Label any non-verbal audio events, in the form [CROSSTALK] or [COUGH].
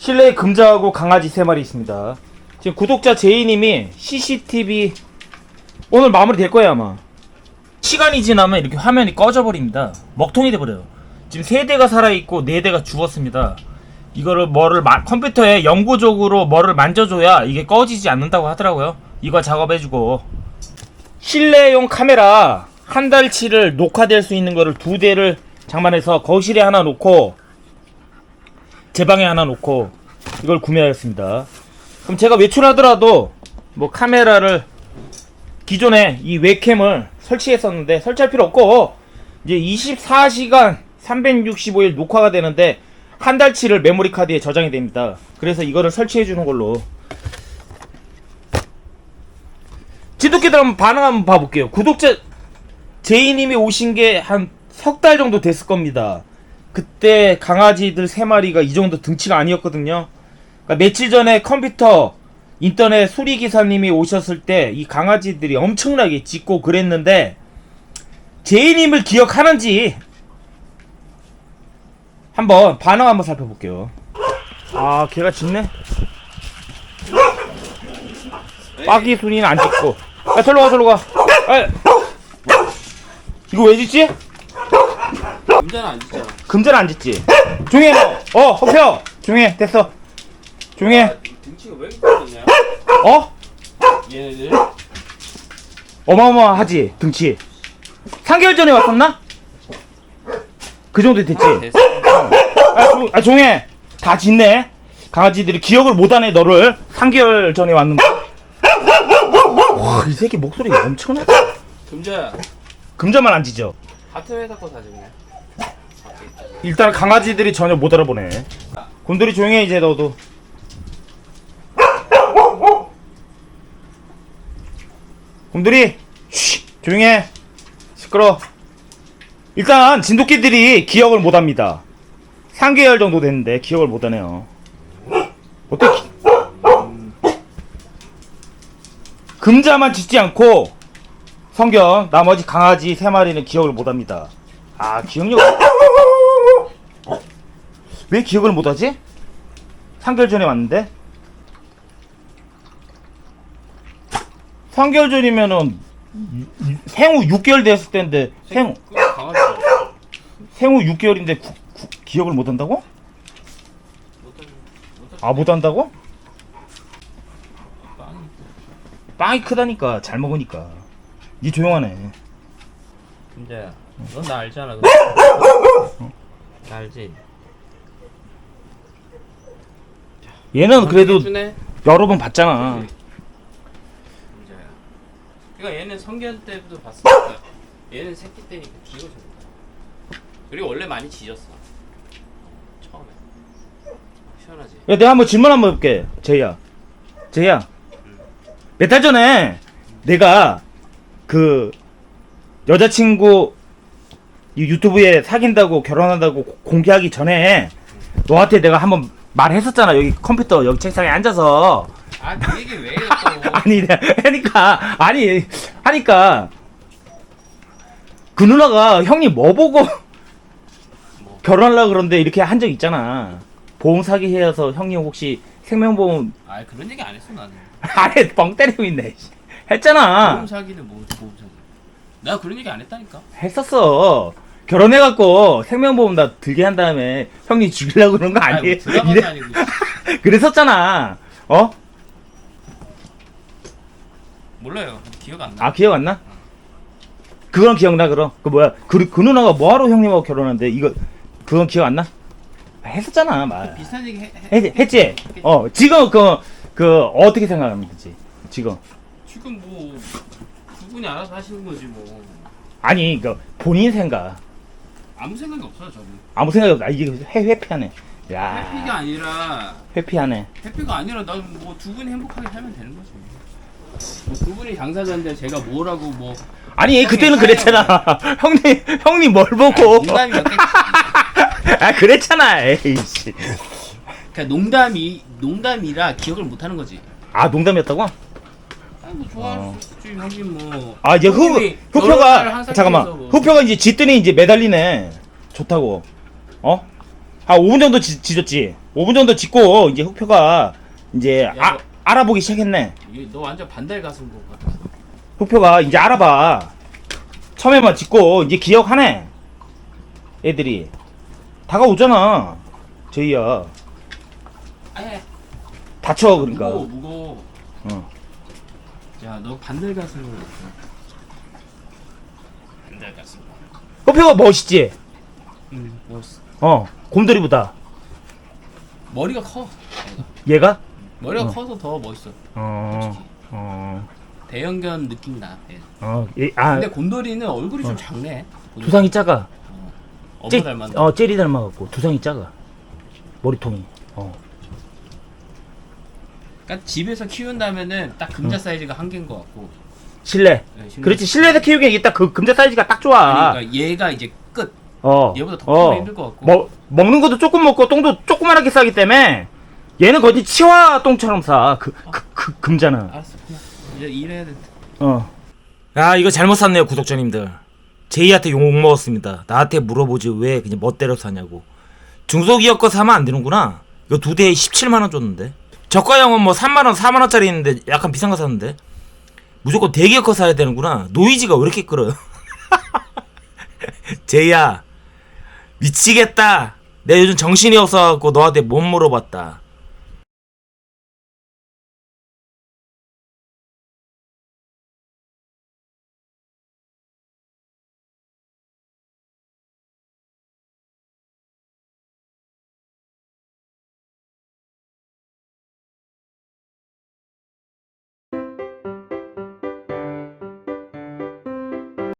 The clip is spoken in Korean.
실내에 금자하고 강아지 세 마리 있습니다. 지금 구독자 제이님이 CCTV 오늘 마무리 될 거예요 아마. 시간이 지나면 이렇게 화면이 꺼져 버립니다. 먹통이 돼 버려요. 지금 세 대가 살아 있고 네 대가 죽었습니다. 이거를 뭐를 마- 컴퓨터에 영구적으로 뭐를 만져줘야 이게 꺼지지 않는다고 하더라고요. 이거 작업해주고 실내용 카메라 한 달치를 녹화될 수 있는 거를 두 대를 장만해서 거실에 하나 놓고 제 방에 하나 놓고 이걸 구매하였습니다. 그럼 제가 외출하더라도 뭐 카메라를 기존에 이 웹캠을 설치했었는데 설치할 필요 없고 이제 24시간 365일 녹화가 되는데 한 달치를 메모리 카드에 저장이 됩니다. 그래서 이거를 설치해 주는 걸로 지도끼들 한번 반응 한번 봐볼게요. 구독자 제이님이 오신 게 한 석 달 정도 됐을 겁니다. 그때 강아지들 세 마리가 이 정도 등치가 아니었거든요. 그러니까 며칠 전에 컴퓨터 인터넷 수리 기사님이 오셨을 때 이 강아지들이 엄청나게 짖고 그랬는데 제이님을 기억하는지 한번 반응 한번 살펴볼게요. 아, 걔가 짖네. 빠기 순이는 안 짖고. 아, 절로 가, 절로 가. 아, 이거 왜 짖지? 금자는 안 짓잖아. 금전 안 짖지? 조용해, 너. 어, 허표. 조용해, 됐어. 조용해. 등치가 왜 이렇게 크냐? 어? 얘네들. 어마어마하지, 등치. 3개월 전에 왔었나? 그 정도 됐지? 됐어. 아, 조, 아 조용해. 다 짖네. 강아지들이 기억을 못하네, 너를. 3개월 전에 왔는데. 와, 이 새끼 목소리 엄청나다. 금자야. 금전만 안 짖어. 하트 회사 거 사줬네. 일단 강아지들이 전혀 못 알아보네. 곰돌이 조용해, 이제 너도. 곰돌이! 쉬! 조용해! 시끄러. 일단 진돗개들이 기억을 못합니다. 3개월 정도 됐는데 기억을 못하네요. 기- 금자만 짖지 않고 성경 나머지 강아지 세 마리는 기억을 못합니다. 아 기억력 왜 기억을 못하지? 3개월 전에 왔는데 3개월 전이면은 생후 6개월 됐을 때인데 생그 강아지. 생후 6개월인데 구- 구- 기억을 못한다고? 아 못한다고? 빵. 빵이 크다니까 잘 먹으니까 니 조용하네 금자야. 넌나 알잖아. [LAUGHS] 나 알지. 얘는 그래도 주네. 여러 번 봤잖아 금자야. 그러니까 얘는 성견 때부터 봤으니까 얘는 새끼 때니까 못해. 그리고 원래 많이 짖었어. 처음에. 시원하지. 야 내가 한번 질문 한번 해볼게 제이야 제이야 몇 달 전에 내가 그 여자친구 이 유튜브에 사귄다고 결혼한다고 고- 공개하기 전에 너한테 내가 한번 말했었잖아 여기 컴퓨터 여기 책상에 앉아서 아, 그 얘기 왜 해, 또. [LAUGHS] 아니 하니까 아니 하니까 그 누나가 형님 뭐 보고 결혼하려고 그러는데 이렇게 한 적 있잖아 보험 사기 해서 형님 혹시 생명보험 아, 그런 얘기 안 했어, 나는. [LAUGHS] 아래 뻥 때리고 있네 씨. 했잖아 보험 사기는 뭐, 보험 사기. 내가 그런 얘기 안 했다니까. 했었어 결혼해갖고 생명보험 다 들게 한 다음에 형님 죽이려고 그런 거 아니에요? 아니, 드라마가 이래- 아니고. [LAUGHS] 그랬었잖아 어? 몰라요. 기억 안 나. 아 기억 안 나? 그건 기억나 그럼 그 뭐야 그, 그 누나가 뭐하러 형님하고 결혼한대 이거 그건 기억 안 나? 아, 했었잖아 말 비슷한 얘기 해, 해. 했, 했지? 어 지금 그, 그 어떻게 생각하면 되지 지금 지금 뭐두 분이 알아서 하시는 거지 뭐. 아니 그 본인 생각 아무 생각이 없어요, 저는. 아무 생각이 없어 아, 이게 회, 회피하네 해피가 야 아니라 회피하네 해피가 아니라 난 뭐 두 분이 행복하게 살면 되는 거지. 뭐 두 분이 당사자인데 제가 뭐라고 뭐 아니 그때는 그랬잖아 [LAUGHS] 형님 형님 뭘 보고 농담이었겠지. [LAUGHS] 아 그랬잖아 에이씨 그러니까 농담이 농담이라 기억을 못 하는 거지. 아 농담이었다고? 아뭐 좋아할 수 형님 뭐. 아 이제 후 형님이 결혼을 후표가 한 잠깐만 뭐. 후표가 이제 짖더니 이제 매달리네 좋다고 어? 한 5분 정도 짖, 짖었지 5분 정도 짓고 이제 흑표가 이제 야, 아, 너- 알아보기 시작했네. 이게 너 완전 반달 가슴 것 같았어. 흑표가 이제 알아봐. 처음에만 짓고 이제 기억하네. 애들이 다가오잖아. 저희야 아예 다쳐 그러니까. 무거워 무거워. 어. 야 너 반달 가슴으로 했어. 반달 가슴. 흑표가 멋있지. 응 멋있어. 어 곰돌이보다. 머리가 커. 얘가. 머리가 어. 커서 더 멋있어. 어. 어. 대형견 느낌 나. 얘. 어. 얘, 아 근데 곰돌이는 얼굴이 좀 작네. 두상이 작아. 어머 째- 닮았나? 어 젤리 닮아갖고 두상이 작아. 머리통이. 어. 그러니까 집에서 키운다면은 딱 금자 사이즈가 한 개인 것 같고. 실내. 네, 실내. 그렇지 실내에서 키우기엔 이게 딱 그 금자 사이즈가 딱 좋아. 그러니까 얘가 이제 끝. 어. 얘보다 더 크면 힘들 것 같고. 먹 먹는 것도 조금 먹고 똥도 조그만하게 싸기 때문에 얘는 거의 치와 똥처럼 싸. 그, 그, 그 금자는. 알았어. 그냥 이제 일해야 돼. 어. 야 이거 잘못 샀네요 구독자님들. 제이한테 욕 먹었습니다. 나한테 물어보지 왜 그냥 멋대로 사냐고. 중소기업 거 사면 안 되는구나. 이거 두 대에 17만 원 줬는데. 저가형은 뭐 3만 원, 4만 원짜리 있는데 약간 비싼 거 샀는데. 무조건 대기업 거 사야 되는구나. 노이즈가 왜 이렇게 끌어요? [LAUGHS] 제이야 미치겠다. 내가 요즘 정신이 없어갖고 너한테 못 물어봤다.